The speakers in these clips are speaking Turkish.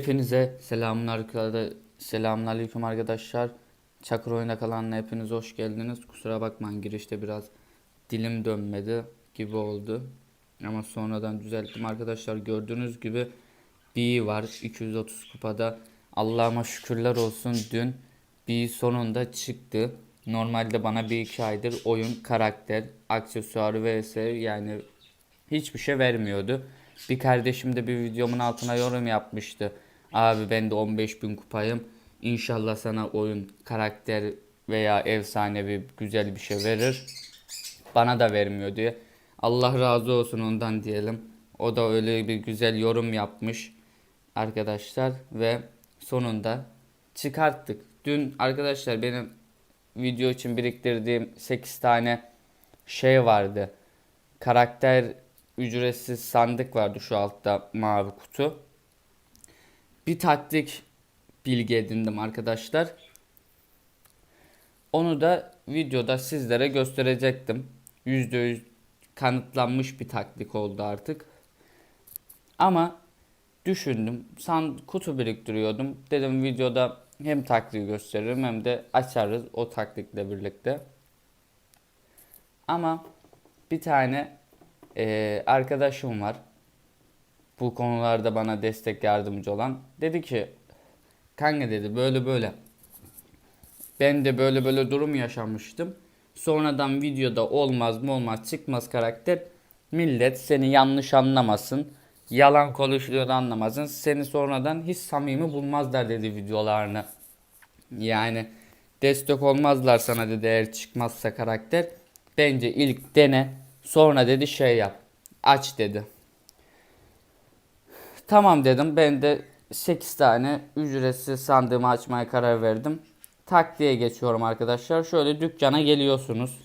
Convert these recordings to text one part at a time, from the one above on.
Hepinize selamünaleyküm selamünaleyküm arkadaşlar. Çakır oyuna kalanla hepiniz hoş geldiniz. Kusura bakmayın girişte biraz dilim dönmedi gibi oldu. Ama sonradan düzelttim arkadaşlar. Gördüğünüz gibi B var 230 kupada. Allah'ıma şükürler olsun dün B sonunda çıktı. Normalde bana bir iki aydır oyun, karakter, aksesuar vs yani hiçbir şey vermiyordu. Bir kardeşim de bir videomun altına yorum yapmıştı. Abi ben de 15 bin kupayım. İnşallah sana oyun, karakter veya efsanevi güzel bir şey verir. Bana da vermiyor diye. Allah razı olsun ondan diyelim. O da öyle bir güzel yorum yapmış arkadaşlar ve sonunda çıkarttık. Dün arkadaşlar benim video için biriktirdiğim 8 tane şey vardı. Karakter ücretsiz sandık vardı şu altta mavi kutu. Bir taktik bilgi edindim arkadaşlar. Onu da videoda sizlere gösterecektim. %100 kanıtlanmış bir taktik oldu artık. Ama düşündüm. San kutu biriktiriyordum. Dedim videoda hem taktiği gösteririm hem de açarız o taktikle birlikte. Ama bir tane e, arkadaşım var. Bu konularda bana destek yardımcı olan. Dedi ki kanka dedi böyle böyle. Ben de böyle böyle durum yaşamıştım. Sonradan videoda olmaz mı olmaz çıkmaz karakter. Millet seni yanlış anlamasın. Yalan konuştuğunu anlamasın. Seni sonradan hiç samimi bulmazlar dedi videolarını. Yani destek olmazlar sana dedi eğer çıkmazsa karakter. Bence ilk dene. Sonra dedi şey yap. Aç dedi. Tamam dedim. Ben de 8 tane ücretsiz sandığımı açmaya karar verdim. Taktiğe geçiyorum arkadaşlar. Şöyle dükkana geliyorsunuz.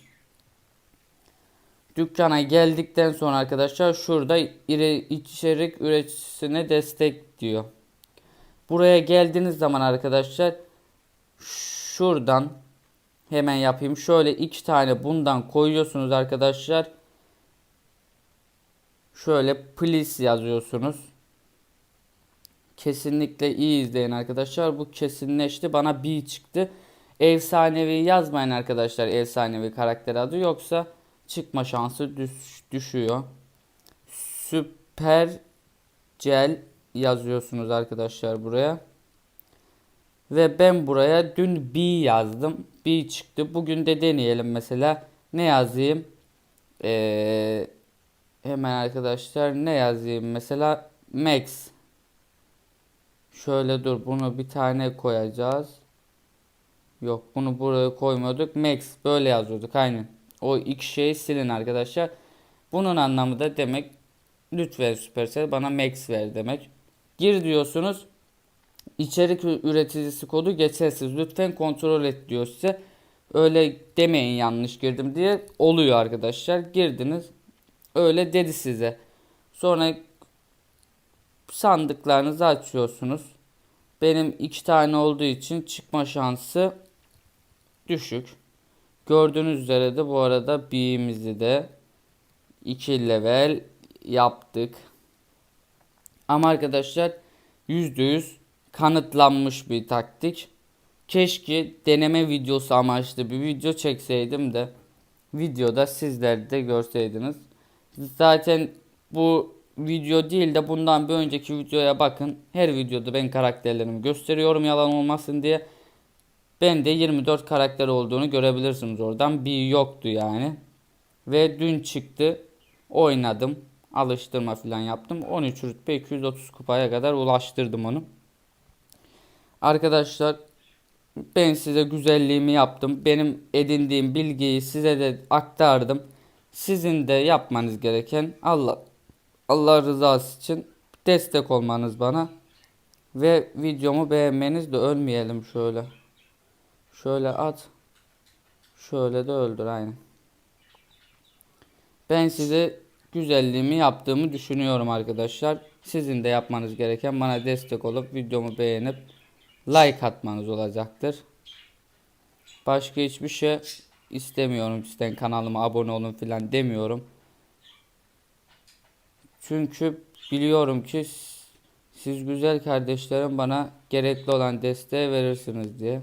Dükkana geldikten sonra arkadaşlar şurada içerik üreticisine destek diyor. Buraya geldiğiniz zaman arkadaşlar şuradan hemen yapayım. Şöyle iki tane bundan koyuyorsunuz arkadaşlar. Şöyle please yazıyorsunuz. Kesinlikle iyi izleyin arkadaşlar. Bu kesinleşti. Bana B çıktı. Efsanevi yazmayın arkadaşlar. Efsanevi karakter adı yoksa çıkma şansı düş, düşüyor. Süper Cel yazıyorsunuz arkadaşlar buraya. Ve ben buraya dün B yazdım. B çıktı. Bugün de deneyelim mesela. Ne yazayım? Ee, hemen arkadaşlar ne yazayım? Mesela Max. Şöyle dur bunu bir tane koyacağız. Yok bunu buraya koymuyorduk. Max böyle yazıyorduk aynen. O iki şeyi silin arkadaşlar. Bunun anlamı da demek lütfen Supercell bana Max ver demek. Gir diyorsunuz. İçerik üreticisi kodu geçersiz. Lütfen kontrol et diyor size. Öyle demeyin yanlış girdim diye oluyor arkadaşlar. Girdiniz. Öyle dedi size. Sonra sandıklarınızı açıyorsunuz. Benim iki tane olduğu için çıkma şansı düşük. Gördüğünüz üzere de bu arada B'mizi de 2 level yaptık. Ama arkadaşlar %100 kanıtlanmış bir taktik. Keşke deneme videosu amaçlı bir video çekseydim de videoda sizler de görseydiniz. Zaten bu video değil de bundan bir önceki videoya bakın. Her videoda ben karakterlerimi gösteriyorum yalan olmasın diye. Ben de 24 karakter olduğunu görebilirsiniz oradan. Bir yoktu yani. Ve dün çıktı. Oynadım. Alıştırma falan yaptım. 13 rütbe 230 kupaya kadar ulaştırdım onu. Arkadaşlar ben size güzelliğimi yaptım. Benim edindiğim bilgiyi size de aktardım. Sizin de yapmanız gereken Allah Allah rızası için destek olmanız bana ve videomu beğenmeniz de ölmeyelim şöyle. Şöyle at. Şöyle de öldür aynı. Ben size güzelliğimi yaptığımı düşünüyorum arkadaşlar. Sizin de yapmanız gereken bana destek olup videomu beğenip like atmanız olacaktır. Başka hiçbir şey istemiyorum sizden kanalıma abone olun filan demiyorum. Çünkü biliyorum ki Siz güzel kardeşlerim bana gerekli olan desteği verirsiniz diye.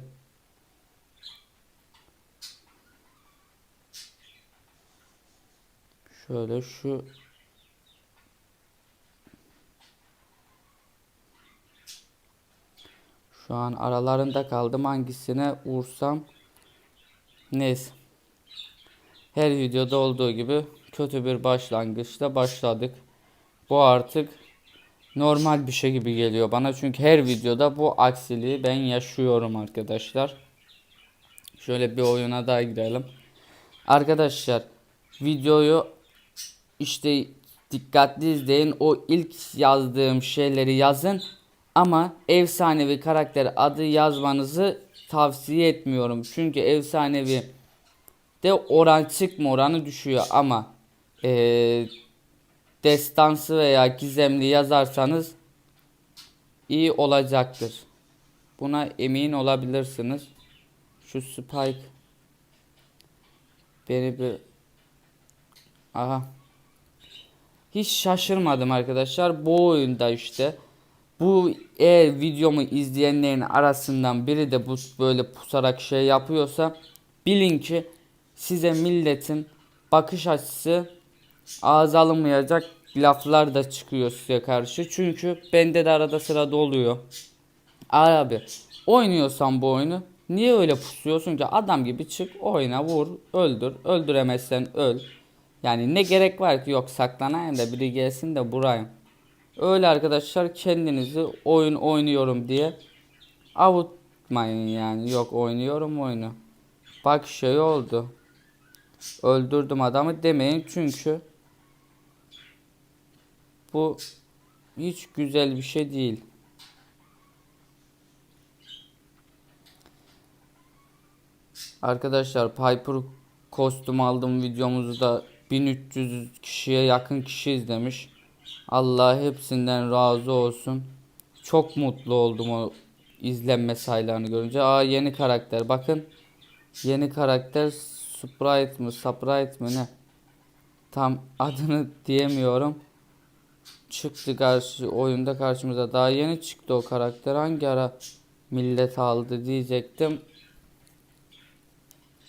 Şöyle şu Şu an aralarında kaldım. Hangisine vursam neyse. Her videoda olduğu gibi kötü bir başlangıçla başladık. Bu artık normal bir şey gibi geliyor bana. Çünkü her videoda bu aksiliği ben yaşıyorum arkadaşlar. Şöyle bir oyuna daha girelim. Arkadaşlar videoyu işte dikkatli izleyin. O ilk yazdığım şeyleri yazın. Ama efsanevi karakter adı yazmanızı tavsiye etmiyorum. Çünkü efsanevi de oran çıkma oranı düşüyor ama eee destansı veya gizemli yazarsanız iyi olacaktır. Buna emin olabilirsiniz. Şu Spike beni bir aha hiç şaşırmadım arkadaşlar. Bu oyunda işte bu eğer videomu izleyenlerin arasından biri de bu böyle pusarak şey yapıyorsa bilin ki size milletin bakış açısı ağız alınmayacak laflar da çıkıyor size karşı. Çünkü bende de arada sırada oluyor. Abi oynuyorsan bu oyunu niye öyle pusuyorsun ki adam gibi çık oyna vur öldür öldüremezsen öl. Yani ne gerek var ki yok saklanayım da biri gelsin de burayım. Öyle arkadaşlar kendinizi oyun oynuyorum diye avutmayın yani. Yok oynuyorum oyunu. Bak şey oldu. Öldürdüm adamı demeyin çünkü bu hiç güzel bir şey değil. Arkadaşlar Piper kostüm aldım videomuzu da 1300 kişiye yakın kişi izlemiş. Allah hepsinden razı olsun. Çok mutlu oldum o izlenme sayılarını görünce. Aa yeni karakter bakın. Yeni karakter Sprite mı Sprite mı ne? Tam adını diyemiyorum. Çıktı karşı oyunda karşımıza. Daha yeni çıktı o karakter. Hangi ara millet aldı diyecektim.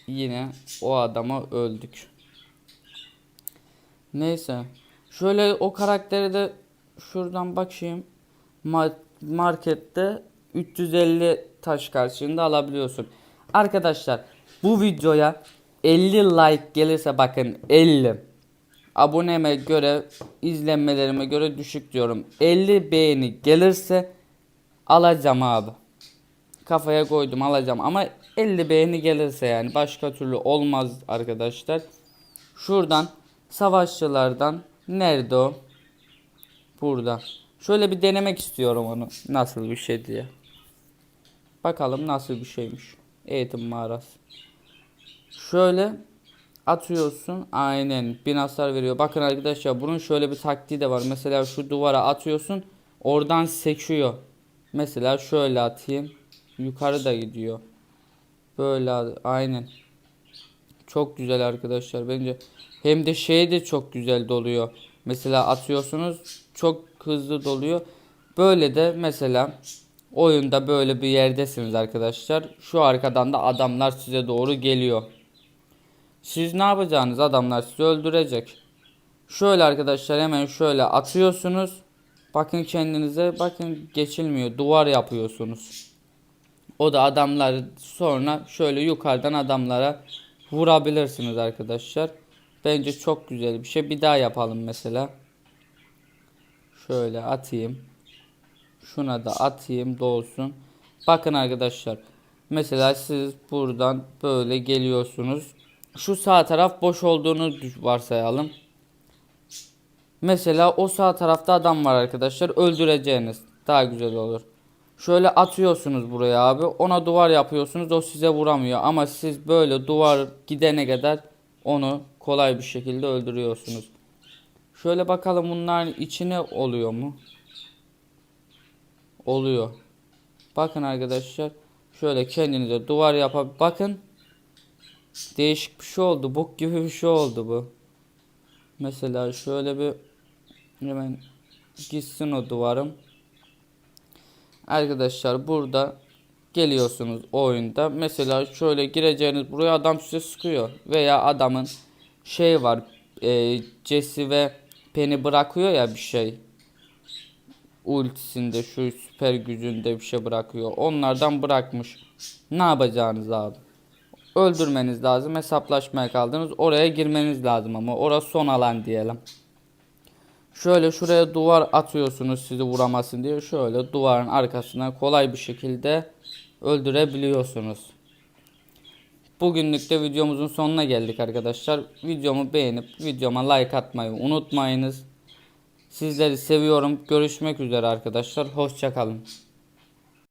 Yine o adama öldük. Neyse. Şöyle o karakteri de şuradan bakayım. Ma- markette 350 taş karşılığında alabiliyorsun. Arkadaşlar bu videoya 50 like gelirse bakın 50 aboneme göre izlenmelerime göre düşük diyorum. 50 beğeni gelirse alacağım abi. Kafaya koydum alacağım ama 50 beğeni gelirse yani başka türlü olmaz arkadaşlar. Şuradan savaşçılardan nerede o? Burada. Şöyle bir denemek istiyorum onu. Nasıl bir şey diye. Bakalım nasıl bir şeymiş. Eğitim mağarası. Şöyle atıyorsun. Aynen. Bin hasar veriyor. Bakın arkadaşlar bunun şöyle bir taktiği de var. Mesela şu duvara atıyorsun. Oradan sekiyor. Mesela şöyle atayım. Yukarı da gidiyor. Böyle aynen. Çok güzel arkadaşlar bence. Hem de şey de çok güzel doluyor. Mesela atıyorsunuz çok hızlı doluyor. Böyle de mesela oyunda böyle bir yerdesiniz arkadaşlar. Şu arkadan da adamlar size doğru geliyor. Siz ne yapacaksınız? Adamlar sizi öldürecek. Şöyle arkadaşlar hemen şöyle atıyorsunuz. Bakın kendinize bakın geçilmiyor. Duvar yapıyorsunuz. O da adamlar sonra şöyle yukarıdan adamlara vurabilirsiniz arkadaşlar. Bence çok güzel bir şey. Bir daha yapalım mesela. Şöyle atayım. Şuna da atayım dolsun. Bakın arkadaşlar. Mesela siz buradan böyle geliyorsunuz. Şu sağ taraf boş olduğunu varsayalım. Mesela o sağ tarafta adam var arkadaşlar. Öldüreceğiniz. Daha güzel olur. Şöyle atıyorsunuz buraya abi. Ona duvar yapıyorsunuz. O size vuramıyor. Ama siz böyle duvar gidene kadar onu kolay bir şekilde öldürüyorsunuz. Şöyle bakalım bunların içine oluyor mu? Oluyor. Bakın arkadaşlar. Şöyle kendinize duvar yapıp bakın. Değişik bir şey oldu. Bok gibi bir şey oldu bu. Mesela şöyle bir hemen gitsin o duvarım. Arkadaşlar burada geliyorsunuz oyunda. Mesela şöyle gireceğiniz buraya adam size sıkıyor. Veya adamın şey var. E, Jesse ve Penny bırakıyor ya bir şey. Ultisinde şu süper gücünde bir şey bırakıyor. Onlardan bırakmış. Ne yapacağınız abi? Öldürmeniz lazım. Hesaplaşmaya kaldınız. Oraya girmeniz lazım ama orası son alan diyelim. Şöyle şuraya duvar atıyorsunuz sizi vuramasın diye. Şöyle duvarın arkasına kolay bir şekilde öldürebiliyorsunuz. Bugünlük de videomuzun sonuna geldik arkadaşlar. Videomu beğenip videoma like atmayı unutmayınız. Sizleri seviyorum. Görüşmek üzere arkadaşlar. Hoşçakalın.